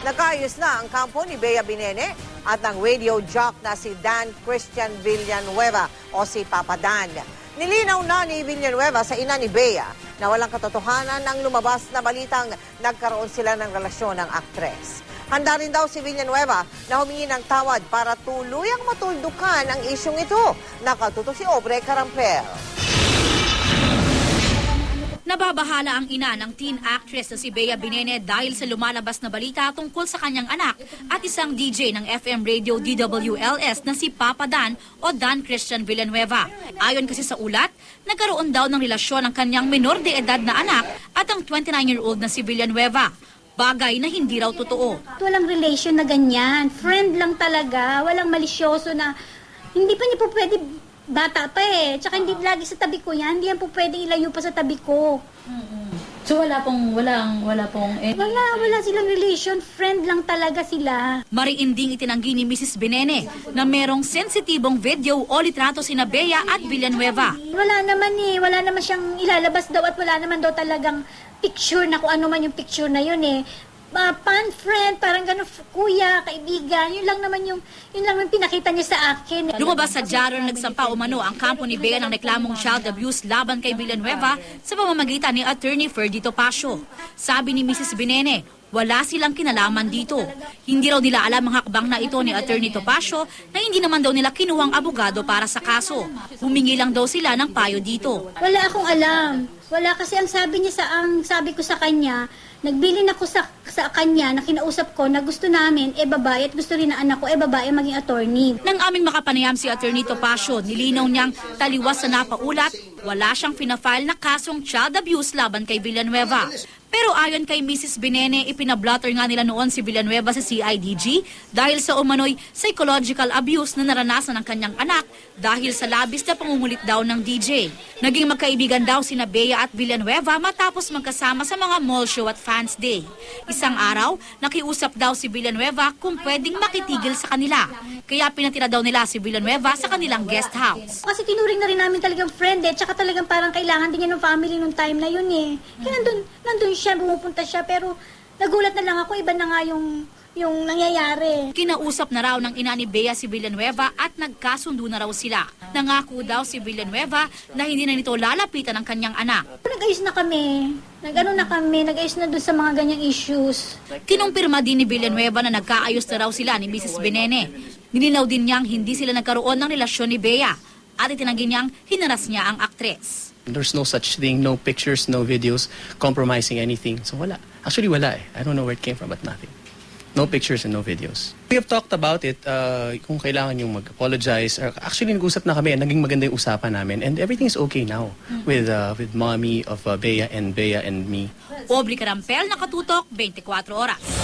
Nagkaayos na ang kampo ni Bea Binene at ng radio jock na si Dan Christian Villanueva o si Papa Dan. Nilinaw na ni Villanueva sa ina ni Bea na walang katotohanan ang lumabas na balitang nagkaroon sila ng relasyon ng aktres. Handa rin daw si Villanueva na humingi ng tawad para tuluyang matuldukan ang isyong ito. Nakatuto si Obre Carampel. Nababahala ang ina ng teen actress na si Bea Binene dahil sa lumalabas na balita tungkol sa kanyang anak at isang DJ ng FM radio DWLS na si Papa Dan o Dan Christian Villanueva. Ayon kasi sa ulat, nagkaroon daw ng relasyon ang kanyang menor de edad na anak at ang 29-year-old na si Villanueva. Bagay na hindi raw totoo. Walang relation na ganyan. Friend lang talaga. Walang malisyoso na hindi pa niya po pwede bata pa eh. Tsaka hindi lagi sa tabi ko yan. Hindi yan po pwede ilayo pa sa tabi ko. So wala pong, walang, wala pong... eh, Wala, wala silang relation. Friend lang talaga sila. Mariinding itinanggi ni Mrs. Binene na merong sensitibong video o litrato sina Bea at Villanueva. Wala naman eh. Wala naman siyang ilalabas daw at wala naman daw talagang picture na kung ano man yung picture na yun eh. Uh, pan friend, parang gano'n, kuya, kaibigan, yun lang naman yung, yun lang yung pinakita niya sa akin. Lumabas sa na nagsampa umano ang kampo ni Bea ng reklamong child abuse laban kay Villanueva sa pamamagitan ni Attorney Ferdy Topacio. Sabi ni Mrs. Binene, wala silang kinalaman dito. Hindi raw nila alam ang hakbang na ito ni Attorney Topacio na hindi naman daw nila kinuhang abogado para sa kaso. Humingi lang daw sila ng payo dito. Wala akong alam. Wala kasi ang sabi niya sa ang sabi ko sa kanya, nagbilin ako sa sa kanya na kinausap ko na gusto namin eh babae at gusto rin na anak ko eh babae maging attorney. Nang aming makapanayam si Attorney Topacio, nilinaw niyang taliwas sa napaulat, wala siyang finafile na kasong child abuse laban kay Villanueva. Pero ayon kay Mrs. Binene, ipinablotter nga nila noon si Villanueva sa CIDG dahil sa umano'y psychological abuse na naranasan ng kanyang anak dahil sa labis na pangungulit daw ng DJ. Naging magkaibigan daw sina Bea at Villanueva matapos magkasama sa mga mall show at fans day. Isang araw, nakiusap daw si Villanueva kung pwedeng makitigil sa kanila. Kaya pinatira daw nila si Villanueva sa kanilang guest house. Kasi tinuring na rin namin talagang friend eh, tsaka talagang parang kailangan din niya ng family nung time na yun eh. Kaya nandun, nandun siya, pumupunta siya, pero nagulat na lang ako, iba na nga yung, yung nangyayari. Kinausap na raw ng ina ni Bea si Villanueva at nagkasundo na raw sila. Nangako daw si Villanueva na hindi na nito lalapitan ang kanyang anak. Nag-ayos na kami. Nag-ano na kami, nag-ayos na dun sa mga ganyang issues. Kinumpirma din ni Villanueva na nagkaayos na raw sila ni Mrs. Benene. Nilinaw din niyang hindi sila nagkaroon ng relasyon ni Bea at itinanggi niyang hinaras niya ang aktres. There's no such thing, no pictures, no videos compromising anything. So wala. Actually wala eh. I don't know where it came from, but nothing. No pictures and no videos. We have talked about it, uh, kung kailangan yung mag-apologize. Or Actually, nag-usap na kami, naging maganda yung usapan namin. And everything is okay now with uh, with mommy of uh, Bea and Bea and me. Aubrey Carampel, nakatutok, 24 oras.